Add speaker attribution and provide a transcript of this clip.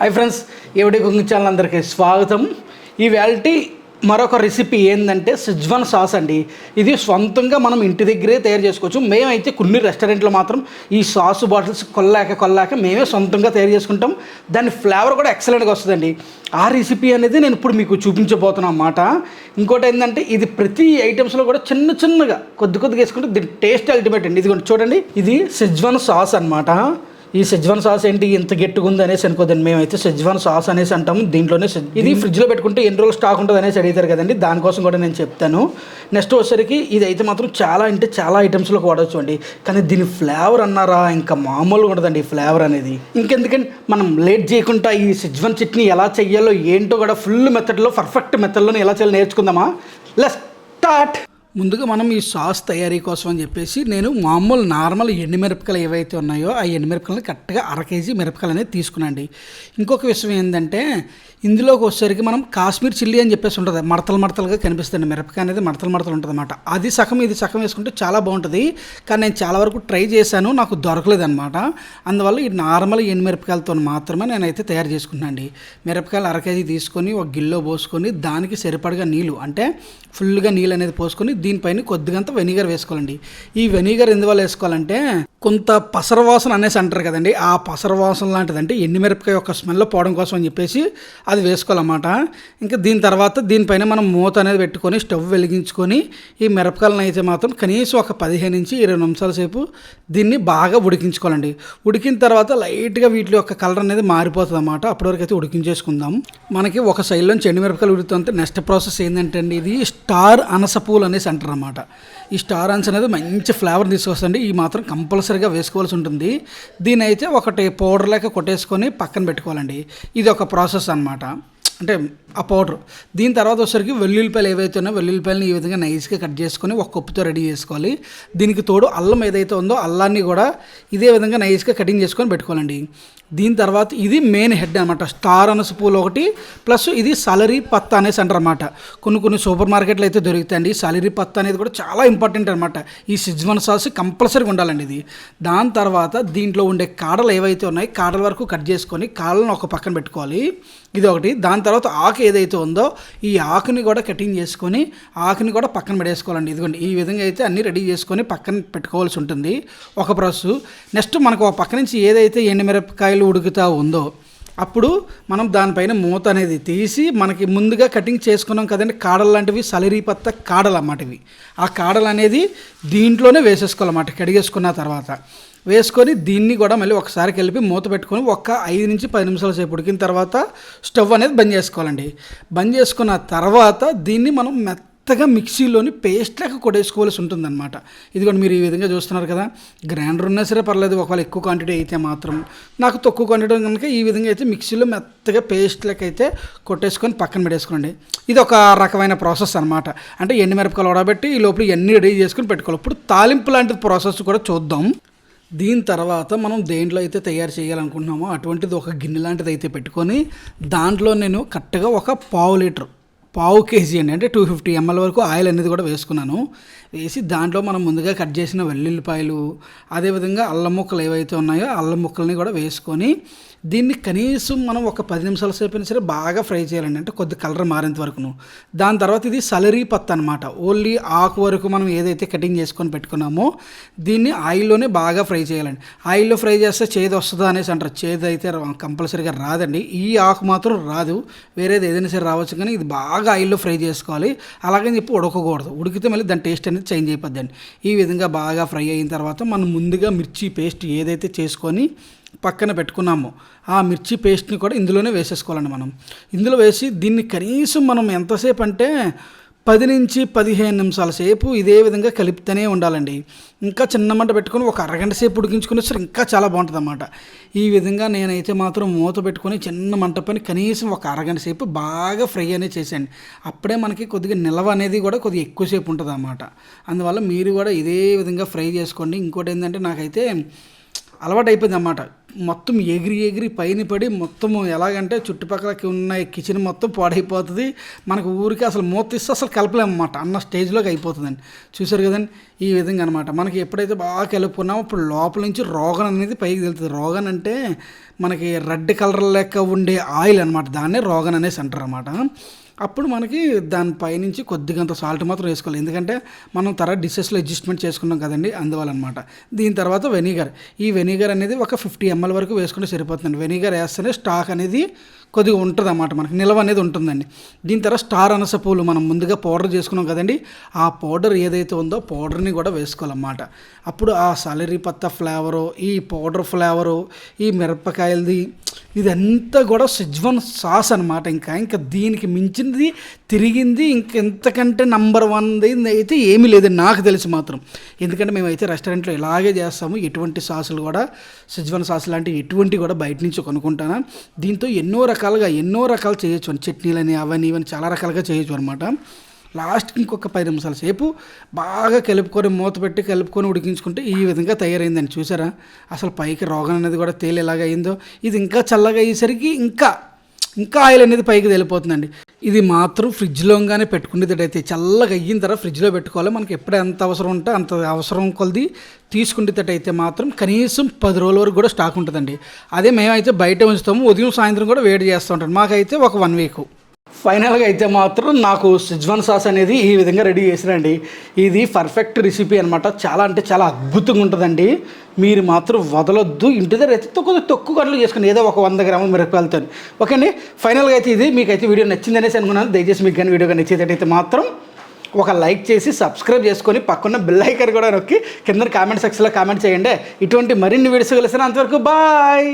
Speaker 1: Hi friends ఎవడి cooking channel అందరికీ స్వాగతం. ఈ వ్యాలిటీ మరొక రెసిపీ ఏంటంటే సిజ్వన్ సాస్ అండి. ఇది సొంతంగా మనం ఇంటి దగ్గరే తయారు చేసుకోవచ్చు. మేమైతే కొన్ని రెస్టారెంట్లో మాత్రం ఈ సాస్ బాటిల్స్ కొల్లాక కొల్లాక మేమే సొంతంగా తయారు చేసుకుంటాం. దాని ఫ్లేవర్ కూడా ఎక్సలెంట్గా వస్తుందండి. ఆ రెసిపీ అనేది నేను ఇప్పుడు మీకు చూపించబోతున్నాను అన్నమాట. ఇంకోటి ఏంటంటే ఇది ప్రతి ఐటమ్స్లో కూడా చిన్న చిన్నగా కొద్ది కొద్దిగా వేసుకుంటే దీని టేస్ట్ అల్టిమేట్ అండి. ఇది చూడండి. ఇది సిజ్వన్ సాస్ అన్నమాట. ఈ సెజ్వాన్ సాస్ ఏంటి? ఇంత గట్టిగా ఉంది అనేసి అనుకోదండి. మేమైతే సెజ్వాన్ సాస్ అనేసి అంటాము. దీంట్లోనే ఇది ఫ్రిడ్జ్లో పెట్టుకుంటే ఎన్ని రోజులు స్టాక్ ఉంటుంది అనేసి అడుగుతారు కదండి. దానికోసం కూడా నేను చెప్తాను. నెక్స్ట్ వచ్చేసరికి ఇది అయితే మాత్రం చాలా అంటే చాలా ఐటమ్స్లోకి వాడవచ్చు అండి. కానీ దీని ఫ్లేవర్ అన్నారా? ఇంకా మామూలుగా ఉండదండి ఈ ఫ్లేవర్ అనేది. ఇంకెందుకంటే మనం లేట్ చేయకుండా ఈ సెజ్వాన్ చట్నీ ఎలా చెయ్యాలో ఏంటో కూడా ఫుల్ మెథడ్లో పర్ఫెక్ట్ మెథడ్లో ఎలా చేయాలో నేర్చుకుందామా? Less start! ముందుగా మనం ఈ సాస్ తయారీ కోసం అని చెప్పేసి నేను మామూలు నార్మల్ ఎండుమిరపకాయలు ఏవైతే ఉన్నాయో ఆ ఎండుమిరపకాయలని కరెక్ట్గా అర కేజీ మిరపకాయలు అనేది తీసుకున్నాండి ఇంకొక విషయం ఏంటంటే ఇందులోకి వచ్చేసరికి మనం కాశ్మీర్ చిల్లీ అని చెప్పేసి ఉంటుంది. మడతలు మడతలుగా కనిపిస్తుంది మిరపకాయ అనేది మడతలు మడతలు ఉంటుంది అనమాట అది సగం ఇది సగం వేసుకుంటే చాలా బాగుంటుంది. కానీ నేను చాలా వరకు ట్రై చేశాను నాకు దొరకలేదన్నమాట. అందువల్ల ఈ నార్మల్ ఎండుమిరపకాయలతో మాత్రమే నేనైతే తయారు చేసుకున్నాను అండి మిరపకాయలు అర కేజీ తీసుకొని ఒక గిల్లో పోసుకొని దానికి సరిపడగా నీళ్ళు అంటే ఫుల్గా నీళ్ళు అనేది పోసుకొని దీనిపైన కొద్దిగంత వెనిగర్ వేసుకోవాలండి. ఈ వెనిగర్ ఎందువల్ల వేసుకోవాలంటే కొంత పసరవాసన అనేసి అంటారు కదండి. ఆ పసరవాసన లాంటిది అంటే ఎండుమిరపకాయ యొక్క స్మెల్ పోవడం కోసం అని చెప్పేసి అది వేసుకోవాలన్నమాట. ఇంకా దీని తర్వాత దీనిపైన మనం మూత అనేది పెట్టుకొని స్టవ్ వెలిగించుకొని ఈ మిరపకాయలను అయితే మాత్రం కనీసం ఒక పదిహేను నుంచి ఇరవై నిమిషాల సేపు దీన్ని బాగా ఉడికించుకోవాలండి. ఉడికిన తర్వాత లైట్గా వీటి యొక్క కలర్ అనేది మారిపోతుంది అన్నమాట అప్పటివరకు అయితే ఉడికించేసుకుందాం. మనకి ఒక సైడ్లోంచి ఎండుమిరపకాయలు ఉడుతుంటే నెక్స్ట్ ప్రాసెస్ ఏంటంటే అండి ఇది స్టార్ అనస పూలు అనేసి అంటారు అన్నమాట ఈ స్టార్ అనస అనేది మంచి ఫ్లేవర్ తీసుకొస్తుంది ఈ మాత్రం కంపల్సరీ కంపల్సరీగా వేసుకోవాల్సి ఉంటుంది. దీని అయితే ఒకటి పౌడర్ లెక్క కొట్టేసుకొని పక్కన పెట్టుకోవాలండి. ఇది ఒక ప్రాసెస్ అన్నమాట. అంటే ఆ పౌడర్. దీని తర్వాత వచ్చేసరికి వెల్లుల్లిపాయలు ఏవైతే ఉన్నాయో వెల్లుల్లిపాయలని ఈ విధంగా నైస్గా కట్ చేసుకొని ఒక కప్పుతో రెడీ చేసుకోవాలి. దీనికి తోడు అల్లం ఏదైతే ఉందో అల్లాన్ని కూడా ఇదే విధంగా నైస్గా కటింగ్ చేసుకొని పెట్టుకోవాలండి. దీని తర్వాత ఇది మెయిన్ హెడ్ అనమాట స్టార్ అనస పూలు ఒకటి ప్లస్ ఇది సాలరీ పత్త అనేసి అంటారు అనమాట కొన్ని కొన్ని సూపర్ మార్కెట్లు అయితే దొరుకుతాయండి. సాలరీ పత్త అనేది కూడా చాలా ఇంపార్టెంట్ అనమాట ఈ సిజ్వన్ సాస్ కంపల్సరీగా ఉండాలండి ఇది. దాని తర్వాత దీంట్లో ఉండే కాడలు ఏవైతే ఉన్నాయి కాడల వరకు కట్ చేసుకొని కాళ్ళను ఒక పక్కన పెట్టుకోవాలి. ఇది ఒకటి. దాని తర్వాత ఆకు ఏదైతే ఉందో ఈ ఆకుని కూడా కటింగ్ చేసుకొని ఆకుని కూడా పక్కన పెట్టేసుకోవాలండి ఇదిగోండి ఈ విధంగా అయితే అన్ని రెడీ చేసుకొని పక్కన పెట్టుకోవాల్సి ఉంటుంది. ఒక ప్రాసెస్ నెక్స్ట్ మనకు ఒక పక్క నుంచి ఏదైతే ఎండుమిరపకాయలు ఉడుకుతా ఉందో అప్పుడు మనం దానిపైన మూత అనేది తీసి మనకి ముందుగా కటింగ్ చేసుకున్నాం కదండి కాడలు లాంటివి సలరీ పత్త కాడలు అన్నమాట ఇవి. ఆ కాడలు అనేది దీంట్లోనే వేసేసుకోవాలన్నమాట కడిగేసుకున్న తర్వాత. వేసుకొని దీన్ని కూడా మళ్ళీ ఒకసారి కలిపి మూత పెట్టుకొని ఒక ఐదు నుంచి పది నిమిషాల సేపు ఉడికిన తర్వాత స్టవ్ అనేది బంద్ చేసుకోవాలండి. బంద్ చేసుకున్న తర్వాత దీన్ని మనం మెత్త మెత్తగా మిక్సీలోని పేస్ట్ లెక్క కొట్టేసుకోవాల్సి ఉంటుందన్నమాట. ఇదిగోండి మీరు ఈ విధంగా చూస్తున్నారు కదా. గ్రైండర్ ఉన్నా సరే పర్లేదు ఒకవేళ ఎక్కువ క్వాంటిటీ అయితే మాత్రం. నాకు తక్కువ క్వాంటిటీ కనుక ఈ విధంగా అయితే మిక్సీలో మెత్తగా పేస్ట్ అయితే కొట్టేసుకొని పక్కన పెట్టేసుకోండి. ఇది ఒక రకమైన ప్రాసెస్ అనమాట అంటే ఎండుమిరపకాయలు ఉడబెట్టి ఈ లోపల ఇవన్నీ రెడీ చేసుకుని పెట్టుకోవాలి. ఇప్పుడు తాలింపు లాంటి ప్రాసెస్ కూడా చూద్దాం. దీని తర్వాత మనం దేంట్లో అయితే తయారు చేయాలనుకుంటున్నామో అటువంటిది ఒక గిన్నె లాంటిది అయితే పెట్టుకొని దాంట్లో నేను కరెక్ట్గా ఒక పావు లీటర్ పావు కేజీ అండి. అంటే టూ ఫిఫ్టీ ఎంఎల్ వరకు ఆయిల్ అనేది కూడా వేసుకున్నాను. వేసి దాంట్లో మనం ముందుగా కట్ చేసిన వెల్లుల్లిపాయలు అదేవిధంగా అల్లం ముక్కలు ఏవైతే ఉన్నాయో అల్లం ముక్కల్ని కూడా వేసుకొని దీన్ని కనీసం మనం ఒక పది నిమిషాల సేపు అయినా సరే బాగా ఫ్రై చేయాలండి. అంటే కొద్ది కలర్ మారేంత వరకును. దాని తర్వాత ఇది సలరీ పత్త అనమాట ఓన్లీ ఆకు వరకు మనం ఏదైతే కటింగ్ చేసుకొని పెట్టుకున్నామో దీన్ని ఆయిల్లోనే బాగా ఫ్రై చేయాలండి. ఆయిల్లో ఫ్రై చేస్తే చేదు వస్తుందా అనేసి అంటారు. చేదు అయితే కంపల్సరీగా రాదండి. ఈ ఆకు మాత్రం రాదు. వేరేది ఏదైనా సరే రావచ్చు కానీ ఇది బాగా ఆయిల్లో ఫ్రై చేసుకోవాలి. అలాగని చెప్పి ఉడకకూడదు. ఉడికితే మళ్ళీ దాని టేస్ట్ అనేది చేంజ్ అయిపోద్దండి. ఈ విధంగా బాగా ఫ్రై అయిన తర్వాత మనం ముందుగా మిర్చి పేస్ట్ ఏదైతే చేసుకొని పక్కన పెట్టుకున్నాము. ఆ మిర్చి పేస్ట్ని కూడా ఇందులోనే వేసేసుకోవాలండి మనం. ఇందులో వేసి దీన్ని కనీసం మనం ఎంతసేపు అంటే పది నుంచి పదిహేను నిమిషాల సేపు ఇదే విధంగా కలుపుతూనే ఉండాలండి. ఇంకా చిన్న మంట పెట్టుకొని ఒక అరగంట సేపు ఉడికించుకుని సరే ఇంకా చాలా బాగుంటుంది అన్నమాట ఈ విధంగా నేనైతే మాత్రం మూత పెట్టుకొని చిన్న మంట పని కనీసం ఒక అరగంట సేపు బాగా ఫ్రై అనేది చేసేయండి. అప్పుడే మనకి కొద్దిగా నిల్వ అనేది కూడా కొద్దిగా ఎక్కువసేపు ఉంటుంది అన్నమాట అందువల్ల మీరు కూడా ఇదే విధంగా ఫ్రై చేసుకోండి. ఇంకోటి ఏంటంటే నాకైతే అలవాటు అయిపోయింది అన్నమాట మొత్తం ఎగిరి ఎగిరి పైన పడి మొత్తం ఎలాగంటే చుట్టుపక్కలకి ఉన్న కిచెన్ మొత్తం పాడైపోతుంది. మనకు ఊరికి అసలు మూత ఇస్తే అసలు కలపలేమన్నమాట. అన్న స్టేజ్లోకి అయిపోతుందండి. చూసారు కదండి? ఈ విధంగా అనమాట మనకి ఎప్పుడైతే బాగా కలుపుకున్నామో ఇప్పుడు లోపల నుంచి రోగన్ అనేది పైకి వెళ్తుంది రోగన్ అంటే మనకి రెడ్ కలర్ లెక్క ఉండే ఆయిల్ అనమాట దాన్నే రోగన్ అనేసి అంటారు అనమాట అప్పుడు మనకి దాని పైనుంచి కొద్దిగంత సాల్ట్ మాత్రం వేసుకోవాలి. ఎందుకంటే మనం తర్వాత డిషెస్లో అడ్జస్ట్మెంట్ చేసుకున్నాం కదండి. అందువల్ల అనమాట దీని తర్వాత వెనిగర్ ఈ వెనిగర్ అనేది ఒక ఫిఫ్టీ ఎంఎల్ వరకు వేసుకుంటే సరిపోతుందండి. వెనిగర్ వేస్తేనే స్టాక్ అనేది కొద్దిగా ఉంటుంది అన్నమాట మనకి నిల్వ అనేది ఉంటుందండి. దీని తర్వాత స్టార్ అనస పూలు మనం ముందుగా పౌడర్ చేసుకున్నాం కదండి ఆ పౌడర్ ఏదైతే ఉందో పౌడర్ని కూడా వేసుకోవాలన్నమాట. అప్పుడు ఆ సలరీ పత్త ఫ్లేవరు ఈ పౌడర్ ఫ్లేవరు ఈ మిరపకాయలది ఇదంతా కూడా సిజ్వన్ సాస్ అనమాట ఇంకా. ఇంకా దీనికి మించింది తిరిగింది ఇంకెంతకంటే నంబర్ వన్ అయితే ఏమీ లేదు నాకు తెలిసి మాత్రం. ఎందుకంటే మేమైతే రెస్టారెంట్లో ఇలాగే చేస్తాము ఎటువంటి సాసులు కూడా సిజ్వన్ సాస్ లాంటివి ఎటువంటి కూడా బయట నుంచి కొనుక్కుంటాను. దీంతో ఎన్నో రకాలుగా ఎన్నో రకాలు చేయొచ్చు చట్నీలని అవన్నీ ఇవన్నీ చాలా రకాలుగా చేయొచ్చు అనమాట లాస్ట్కి ఇంకొక పది నిమిషాల సేపు బాగా కలుపుకొని మూత పెట్టి కలుపుకొని ఉడికించుకుంటే ఈ విధంగా తయారైందని చూసారా? అసలు పైకి రోగం అనేది కూడా తేలేలాగా అయిందో ఇది ఇంకా చల్లగా అయ్యేసరికి ఇంకా ఇంకా ఆయిల్ అనేది పైకి వెళ్ళిపోతుందండి ఇది మాత్రం ఫ్రిడ్జ్లోగానే పెట్టుకునేటట్టయితే చల్లగా అయిన తర్వాత ఫ్రిడ్జ్లో పెట్టుకోవాలి. మనకి ఎప్పుడు ఎంత అవసరం ఉంటే అంత అవసరం కొలది తీసుకునేటట్టయితే మాత్రం కనీసం పది రోజుల వరకు కూడా స్టాక్ ఉంటుందండి. అదే మేమైతే బయట ఉంచుతాము ఉదయం సాయంత్రం కూడా వేడి చేస్తూ ఉంటాం. మాకైతే ఒక వన్ వీక్. ఫైనల్గా అయితే మాత్రం నాకు సిజ్వాన్ సాస్ అనేది ఈ విధంగా రెడీ చేసినండి ఇది పర్ఫెక్ట్ రెసిపీ అనమాట చాలా అంటే చాలా అద్భుతంగా ఉంటుందండి. మీరు మాత్రం వదలొద్దు. ఇంటి దగ్గర అయితే తక్కువ తక్కువ గంటలు చేసుకుని ఏదో ఒక వంద గ్రాములు మిరపకాయలతో. ఓకే అండి? ఫైనల్గా అయితే ఇది మీకైతే వీడియో నచ్చిందనేసి అనుకున్నాను. దయచేసి మీకు కానీ వీడియో నచ్చేటట్టయితే మాత్రం ఒక లైక్ చేసి సబ్స్క్రైబ్ చేసుకొని పక్కన బెల్ ఐకన్ కూడా నొక్కి కింద కామెంట్ సెక్షన్లో కామెంట్ చేయండి. ఇటువంటి మరిన్ని వీడియోస్ కలిసిన అంతవరకు బాయ్